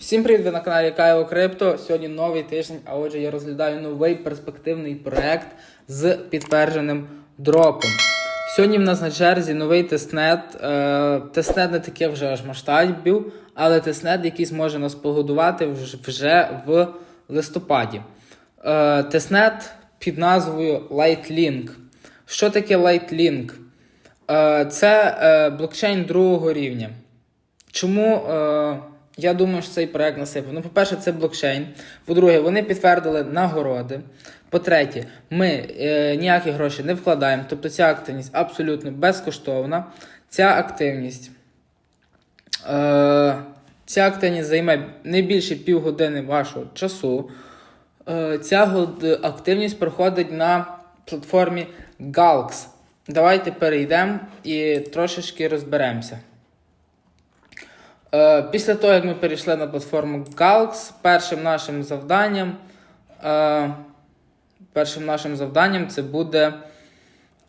Всім привіт! Ви на каналі Кайло Крипто. Сьогодні новий тиждень, а отже, я розглядаю новий перспективний проект з підтвердженим дропом. Сьогодні в нас на черзі новий тестнет. Е, тестнет не таке вже аж масштабів, але тестнет, який зможе нас погодувати вже в листопаді. Е, тестнет під назвою Lightlink. Що таке Lightlink? Е, це блокчейн другого рівня. Чому я думаю, що цей проект насипав? Ну, по-перше, це блокчейн. По-друге, вони підтвердили нагороди. По-третє, ми е, ніякі гроші не вкладаємо. Тобто ця активність абсолютно безкоштовна. Ця активність. Е, ця активність займе не більше півгодини вашого часу. Е, ця активність проходить на платформі Galx. Давайте перейдемо і трошечки розберемося. Е, Після того, як ми перейшли на платформу Galx, першим нашим завданням, е, першим нашим завданням це буде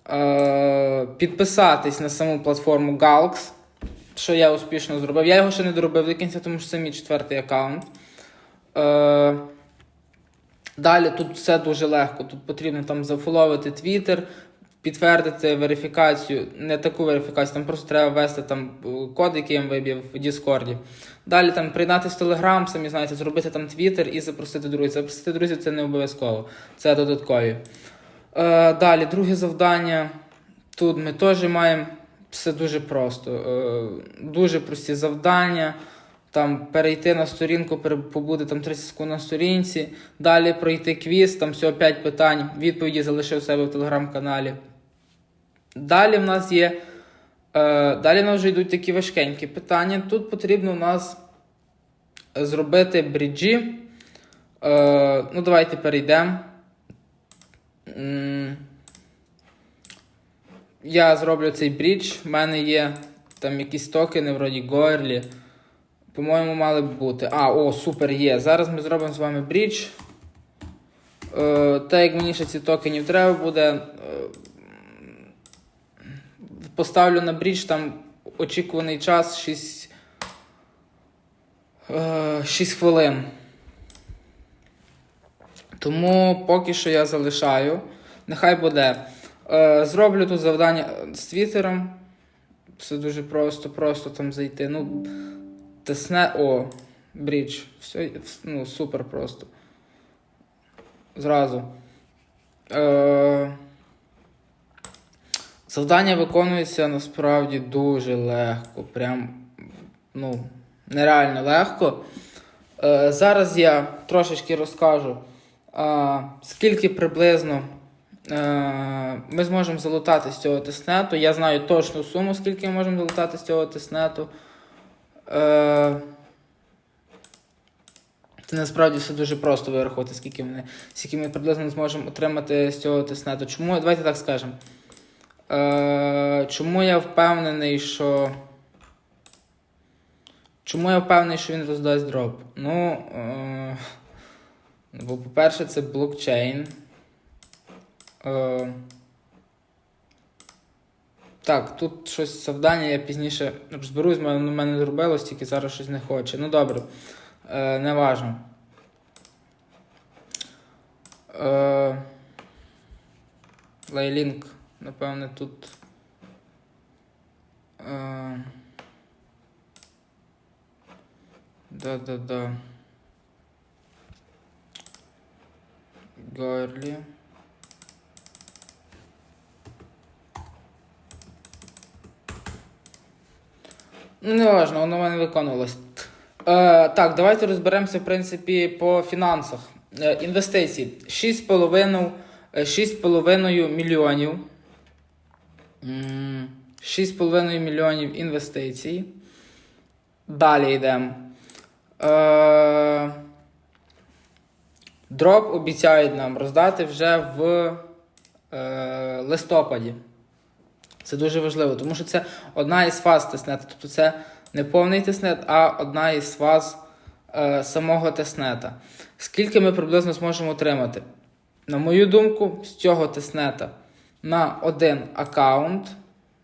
е, підписатись на саму платформу Galx, що я успішно зробив. Я його ще не доробив до кінця, тому що це мій четвертий аккаунт. Далі тут все дуже легко. Тут потрібно там зафоловити Twitter, підтвердити верифікацію, не таку верифікацію, там просто треба ввести там е, код, який я вам вибив в Discord. Далі там приєднатися в Telegram, самі знаєте, зробити там Twitter і запросити друзів. Запросити друзів це не обов'язково, це додаткові. Е, далі, друге завдання. Тут ми теж маємо все дуже просто. Е, дуже прості завдання. Там перейти на сторінку, побути там 30 секунд на сторінці, далі пройти квіз, там всього 5 питань, відповіді залишив себе в телеграм-каналі. Далі в нас є. Е, далі в нас вже йдуть такі важкенькі питання. Тут потрібно у нас зробити бріджі. Е, ну, давайте перейдемо. Я зроблю цей брідж. У мене є там якісь токени, вроді Гоерлі. По-моєму, мали б бути. А, о, супер є. Зараз ми зробимо з вами брідж. Е, так як мені ще ці токенів треба буде. Е, поставлю на брідж, там очікуваний час 6, е, 6 хвилин. Тому поки що я залишаю. Нехай буде. Е, зроблю тут завдання з Твіттером. Все дуже просто, просто там зайти. Ну, тесне. О, брідж. Все, ну, супер просто. Зразу. Е, завдання виконується насправді дуже легко. Прям, ну, нереально легко. Е, зараз я трошечки розкажу, е, скільки приблизно е, ми зможемо залутати з цього тестнету. Я знаю точну суму, скільки ми можемо залутати з цього тестнету. Е, це насправді все дуже просто вирахувати, скільки ми, скільки ми приблизно зможемо отримати з цього тестнету. Чому? Давайте так скажемо. Е, чому я впевнений, що. Чому я впевнений, що він роздасть дроп? Ну, е, бо, по-перше, це блокчейн. Е, так, тут щось завдання, я пізніше розберусь, в мене, зробилось, тільки зараз щось не хоче. Ну добре, е, не важно. Е, Лейлінк, напевне, тут. Е, Да-да-да. Гарлі. Ну, не важно, воно в мене виконувалось. Е, так, давайте розберемося, в принципі, по фінансах. Е, інвестиції. 6,5 е, 6,5 мільйонів. М, 6,5 мільйонів інвестицій. Далі йдемо. Е, дроп обіцяють нам роздати вже в е, листопаді. Це дуже важливо, тому що це одна із фаз тестнету. Тобто це не повний тестнет, а одна із фаз е, самого тестнета. Скільки ми приблизно зможемо отримати? На мою думку, з цього тестнета на один аккаунт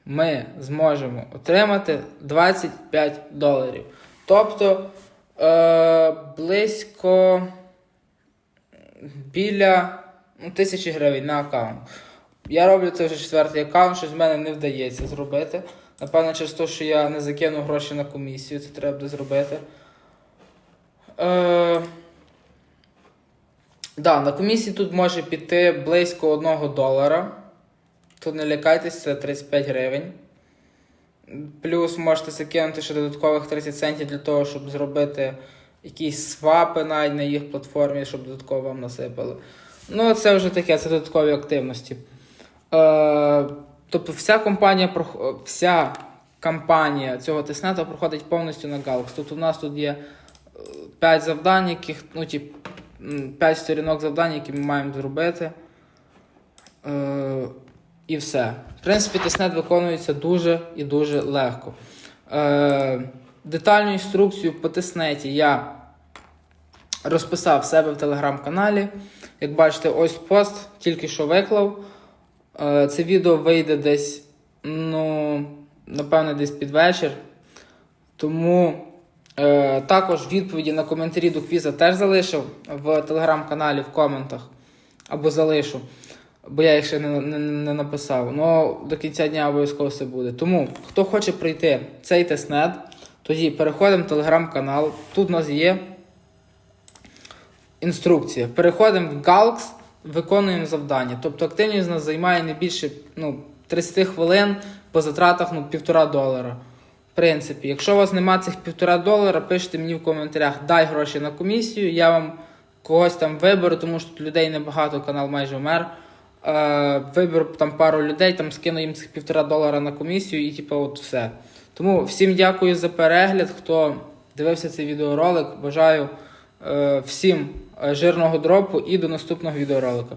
ми зможемо отримати 25 доларів. Тобто Е, близько біля ну, тисячі гривень на аккаунт. Я роблю це вже четвертий аккаунт, що з мене не вдається зробити. Напевно, через те, що я не закинув гроші на комісію, це треба буде зробити. Е, да, на комісії тут може піти близько 1 долара. Тут не лякайтесь, це 35 гривень. Плюс можете закинути ще додаткових 30 центів для того, щоб зробити якісь свапи навіть на їх платформі, щоб додатково вам насипали. Ну, це вже таке, це додаткові активності. Е, тобто вся компанія, вся кампанія цього тиснета проходить повністю на Galaxy. Тобто у нас тут є 5 завдань, яких, ну, тип, 5 сторінок завдань, які ми маємо зробити. Е, і все. В принципі, тиснет виконується дуже і дуже легко. Е, детальну інструкцію по тиснеті я розписав себе в телеграм-каналі. Як бачите, ось пост тільки що виклав. Е, це відео вийде десь, ну, напевне, десь під вечір. Тому е, також відповіді на коментарі до квіза теж залишив в телеграм-каналі в коментах. Або залишу, бо я їх ще не, не, не написав. Ну, до кінця дня обов'язково все буде. Тому, хто хоче пройти цей тестнет, тоді переходимо в телеграм-канал. Тут у нас є інструкція. Переходимо в Galx, виконуємо завдання. Тобто активність нас займає не більше ну, 30 хвилин по затратах ну, півтора долара. В принципі, якщо у вас нема цих півтора долара, пишіть мені в коментарях, дай гроші на комісію, я вам когось там виберу, тому що тут людей небагато, канал майже вмер. Е, виберу там пару людей, там скину їм цих півтора долара на комісію і типу от все. Тому всім дякую за перегляд, хто дивився цей відеоролик. Бажаю е, всім е, жирного дропу і до наступного відеоролика.